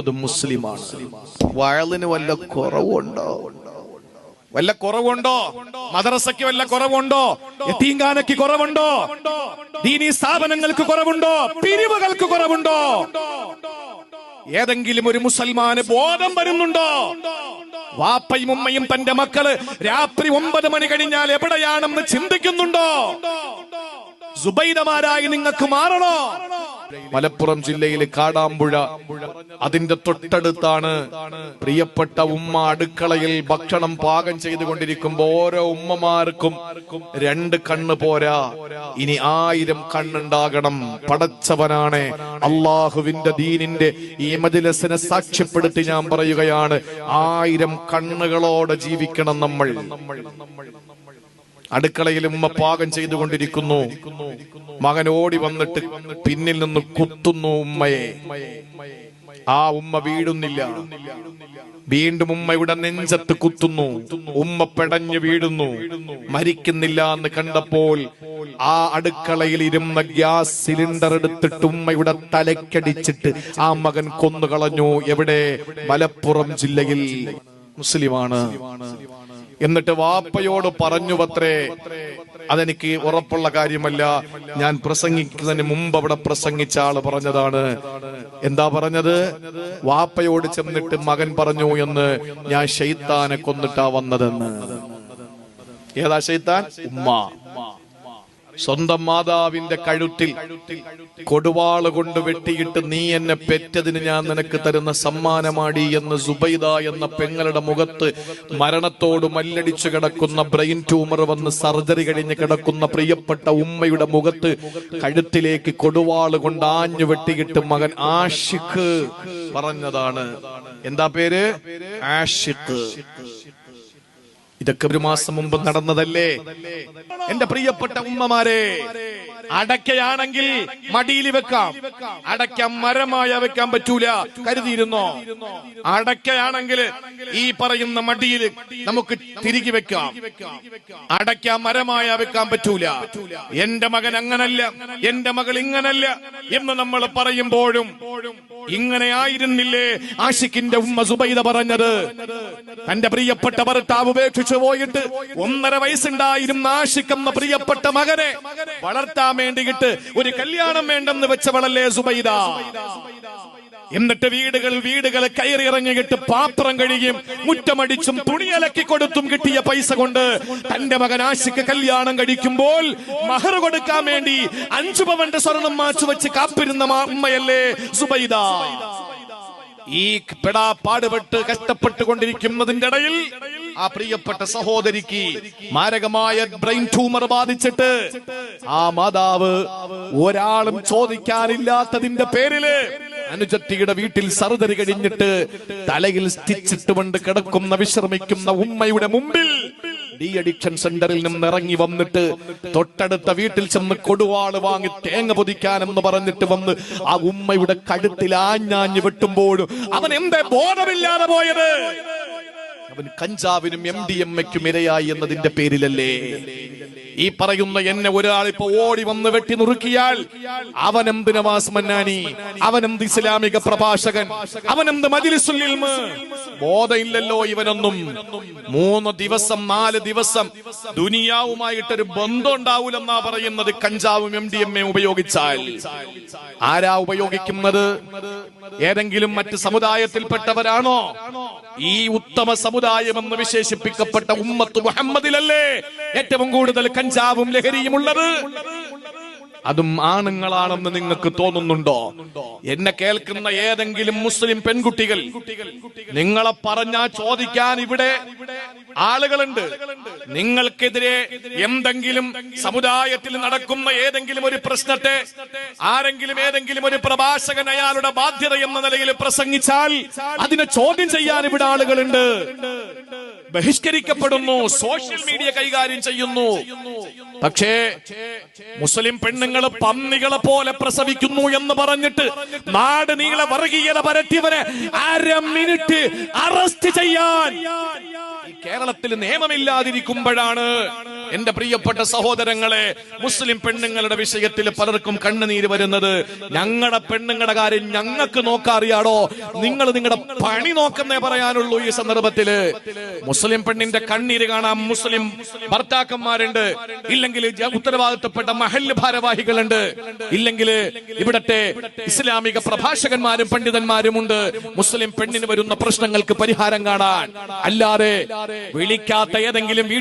അത് മുസ്ലിമാണ്. വയലിന് വല്ല കുറവുണ്ടോ? വല്ല കുറവുണ്ടോ? മദ്രസയ്ക്ക് വല്ല കുറവുണ്ടോ? എത്തീങ്കാനയ്ക്ക് കുറവുണ്ടോ? ദീനി സ്ഥാപനങ്ങൾക്ക് കുറവുണ്ടോ? പിരിവുകൾക്ക് കുറവുണ്ടോ? ഏതെങ്കിലും ഒരു മുസൽമാന് ബോധം വരുന്നുണ്ടോ? വാപ്പയും ഉമ്മയും തന്റെ മക്കൾ രാത്രി ഒമ്പത് മണി കഴിഞ്ഞാൽ എവിടെയാണെന്ന് ചിന്തിക്കുന്നുണ്ടോ? സുബൈദമാരായി നിങ്ങൾക്ക് മാറണോ? മലപ്പുറം ജില്ലയിലെ കാടാമ്പുഴ. അതിന്റെ തൊട്ടടുത്താണ് പ്രിയപ്പെട്ട ഉമ്മ അടുക്കളയിൽ ഭക്ഷണം പാകം ചെയ്തുകൊണ്ടിരിക്കുമ്പോ ഓരോ ഉമ്മമാർക്കും രണ്ട് കണ്ണ് പോരാ. ഇനി ആയിരം കണ്ണുണ്ടാകണം. പടച്ചവനാണ്. അള്ളാഹുവിന്റെ ദീനിന്റെ ഈ മജിലസിനെ സാക്ഷ്യപ്പെടുത്തി ഞാൻ പറയുകയാണ്. ആയിരം കണ്ണുകളോടെ ജീവിക്കണം നമ്മൾ. അടുക്കളയിൽ ഉമ്മ പാകം ചെയ്തുകൊണ്ടിരിക്കുന്നു. മകൻ ഓടി വന്നിട്ട് പിന്നിൽ നിന്ന് കുത്തുന്നു ഉമ്മയെ. ആ ഉമ്മ വീടുന്നില്ല വീണ്ടും ഉമ്മയുടെ നെഞ്ചത്ത് കുത്തുന്നു. ഉമ്മ പെടഞ്ഞു വീഴുന്നു. മരിക്കുന്നില്ല എന്ന് കണ്ടപ്പോൾ ആ അടുക്കളയിൽ ഇരുന്ന ഗ്യാസ് സിലിണ്ടർ എടുത്തിട്ട് ഉമ്മയുടെ തലക്കടിച്ചിട്ട് ആ മകൻ കൊന്നുകളഞ്ഞു. എവിടെ? മലപ്പുറം ജില്ലയിൽ. മുസ്ലിമാണ്. എന്നിട്ട് വാപ്പയോട് പറഞ്ഞു പത്രേ അതെനിക്ക് ഉറപ്പുള്ള കാര്യമല്ല. ഞാൻ പ്രസംഗിക്കുന്നതിന് മുമ്പ് അവിടെ പ്രസംഗിച്ച ആൾ പറഞ്ഞതാണ്. എന്താ പറഞ്ഞത്? വാപ്പയോട് ചെന്നിട്ട് മകൻ പറഞ്ഞു എന്ന് ഞാൻ ഷെയ്ത്താനെ കൊന്നിട്ടാ വന്നതെന്ന്. ഏതാ ഷെയ്ത്താൻ ഉമ്മ. സ്വന്തം മാതാവിന്റെ കഴുത്തിൽ കൊടുവാൾ കൊണ്ട് വെട്ടിയിട്ട് നീ എന്നെ പെറ്റതിന് ഞാൻ നിനക്ക് തരുന്ന സമ്മാനമാടി എന്ന് സുബൈദ എന്ന പെങ്ങളുടെ മുഖത്ത് മരണത്തോട് മല്ലടിച്ചു കിടക്കുന്ന ബ്രെയിൻ ട്യൂമർ വന്ന് സർജറി കഴിഞ്ഞ് കിടക്കുന്ന പ്രിയപ്പെട്ട ഉമ്മയുടെ മുഖത്ത് കഴുത്തിലേക്ക് കൊടുവാൾ കൊണ്ട് ആഞ്ഞു വെട്ടിയിട്ട് മകൻ ആഷിഖ് പറഞ്ഞതാണ്. എന്താ പേര്? ആഷിഖ്. ഇതൊക്കെ ഒരു മാസം മുമ്പ് നടന്നതല്ലേ? എന്റെ പ്രിയപ്പെട്ട ഉമ്മമാരെ അടക്കയാണെങ്കിൽ മടിയിൽ വെക്കാം. അടക്ക മരമായ വെക്കാൻ പറ്റൂല. കരുതിയിരുന്നോ? അടക്കയാണെങ്കിൽ ഈ പറയുന്ന മടിയിൽ നമുക്ക് തിരികെ വെക്കാം. അടക്ക മരമായ വെക്കാൻ പറ്റൂല. എന്റെ മകൻ അങ്ങനല്ല. എന്റെ മകൾ ഇങ്ങനല്ല എന്ന് നമ്മൾ പറയുമ്പോഴും ഇങ്ങനെ ആയിരുന്നില്ലേ? ആഷിഖിന്റെ ഉമ്മ സുബൈദ പറഞ്ഞത്. തന്റെ പ്രിയപ്പെട്ട ഭർത്താവ് ഉപേക്ഷിച്ചു പോയിട്ട് ഒന്നര വയസ്സുണ്ടായിരുന്ന ആഷിഖ് എന്ന പ്രിയപ്പെട്ട മകനെ വളർത്താൻ വേണ്ടിയിട്ട് ഒരു കല്യാണം വേണ്ടെന്ന് വെച്ചവളല്ലേ സുബൈദ. എന്നിട്ട് വീടുകൾ വീടുകൾ കയറി ഇറങ്ങിയിട്ട് പാത്രം കഴുകിയും മുറ്റമടിച്ചും തുണി അലക്കി കൊടുത്തും കിട്ടിയ പൈസ കൊണ്ട് തന്റെ മകൻ ആശിക്ക് കല്യാണം കഴിക്കുമ്പോൾ മഹർ കൊടുക്കാൻ വേണ്ടി അഞ്ചു പവന്റെ സ്വർണം മാച്ചു വെച്ച് കാപ്പിരുന്ന അമ്മയല്ലേ സുബൈദ. ഈ പെടാ പാടുപെട്ട് കഷ്ടപ്പെട്ടുകൊണ്ടിരിക്കുന്നതിന്റെ ഇടയിൽ ആ പ്രിയപ്പെട്ട സഹോദരിക്ക് മാരകമായ ബ്രെയിൻ ട്യൂമർ ബാധിച്ചിട്ട് ആ മാതാവ് ഒരാളും ചോദിക്കാനില്ലാത്തതിന്റെ പേരിൽ അനുജത്തിയുടെ വീട്ടിൽ സർജറി കഴിഞ്ഞിട്ട് തലയിൽ സ്റ്റിച്ചിട്ടുകൊണ്ട് കിടക്കുന്ന വിശ്രമിക്കുന്ന ഉമ്മയുടെ മുമ്പിൽ ഡി അഡിക്ഷൻ സെന്ററിൽ നിന്ന് ഇറങ്ങി വന്നിട്ട് തൊട്ടടുത്ത വീട്ടിൽ ചെന്ന് കൊടുവാൾ വാങ്ങി തേങ്ങ പൊതിക്കാനെന്ന് പറഞ്ഞിട്ട് വന്ന് ആ ഉമ്മയുടെ കഴുത്തിൽ ആഞ്ഞാഞ്ഞ് വെട്ടുമ്പോഴും അവൻ എന്തേ ബോധമില്ലാതെ പോയത്? അവൻ കഞ്ചാവിനും എം ഡി എം എക്കും ഇരയായി എന്നതിന്റെ പേരിലല്ലേ? ഈ പറയുന്ന എന്നെ ഒരാൾ ഇപ്പൊ ഓടി വന്ന് വെട്ടി നുറുക്കിയാൽ അവനെന്ത് നവാസ് മന്നാനി? അവനെന്ത് ഇസ്ലാമിക പ്രഭാഷകൻ? അവനെന്ത് എന്ത് ഇൽമ്? ബോധമില്ലല്ലോ ഇവനൊന്നും. മൂന്ന് ദിവസം നാല് ദിവസം ദുനിയാവുമായിട്ടൊരു ബന്ധം ഉണ്ടാവൂലെന്നാ പറയുന്നത് കഞ്ചാവും എം ഡി എം എ ഉപയോഗിച്ചാൽ. ആരാ ഉപയോഗിക്കുന്നത്? ഏതെങ്കിലും മറ്റ് സമുദായത്തിൽപ്പെട്ടവരാണോ? ഈ ഉത്തമ സമുദായം എന്ന് വിശേഷിപ്പിക്കപ്പെട്ട ഉമ്മത്ത് മുഹമ്മദിലല്ലേ ഏറ്റവും കൂടുതൽ കഞ്ചാവും ലഹരിയും ഉള്ളത്? അതും ആണുങ്ങളാണെന്ന് നിങ്ങൾക്ക് തോന്നുന്നുണ്ടോ? എന്നെ കേൾക്കുന്ന ഏതെങ്കിലും മുസ്ലിം പെൺകുട്ടികൾ നിങ്ങളെ പറഞ്ഞാ ചോദിക്കാൻ ഇവിടെ ആളുകളുണ്ട്. നിങ്ങൾക്കെതിരെ എന്തെങ്കിലും സമുദായത്തിൽ നടക്കുന്ന ഏതെങ്കിലും ഒരു പ്രശ്നത്തെ ആരെങ്കിലും ഏതെങ്കിലും ഒരു പ്രഭാഷകൻ അയാളുടെ ബാധ്യത എന്ന നിലയിൽ പ്രസംഗിച്ചാൽ അതിനെ ചോദ്യം ചെയ്യാൻ ഇവിടെ ആളുകളുണ്ട്. ബഹിഷ്കരിക്കപ്പെടുന്നു സോഷ്യൽ മീഡിയ കൈകാര്യം ചെയ്യുന്നു. പക്ഷേ മുസ്ലിം പെണ്ണുങ്ങൾ പന്നികളെ പോലെ പ്രസവിക്കുന്നു എന്ന് പറഞ്ഞിട്ട് നാട് നീളെ വർഗീയത പരത്തിയവനെ അര മിനിറ്റ് അറസ്റ്റ് ചെയ്യാൻ. കേരളത്തിൽ നിയമമില്ലാതിരിക്കുമ്പോഴാണ് എന്റെ പ്രിയപ്പെട്ട സഹോദരങ്ങളെ മുസ്ലിം പെണ്ണുങ്ങളുടെ വിഷയത്തിൽ പലർക്കും കണ്ണുനീര് വരുന്നത്. ഞങ്ങളുടെ പെണ്ണുങ്ങളുടെ കാര്യം ഞങ്ങൾക്ക് നോക്കാറിയാടോ? നിങ്ങൾ നിങ്ങളുടെ പണി നോക്കുന്നേ പറയാനുള്ളൂ ഈ സന്ദർഭത്തിൽ. മുസ്ലിം പെണ്ണിന്റെ കണ്ണീര് കാണാൻ മുസ്ലിം ഭർത്താക്കന്മാരുണ്ട്. ഇല്ലെങ്കിൽ ഉത്തരവാദിത്തപ്പെട്ട മഹൽ ഭാരവാഹികളുണ്ട്. ഇല്ലെങ്കിൽ ഇവിടത്തെ ഇസ്ലാമിക പ്രഭാഷകന്മാരും പണ്ഡിതന്മാരുമുണ്ട്. മുസ്ലിം പെണ്ണിന് വരുന്ന പ്രശ്നങ്ങൾക്ക് പരിഹാരം കാണാൻ. അല്ലാതെ വിളിക്കാത്ത ഏതെങ്കിലും വീട്ടിൽ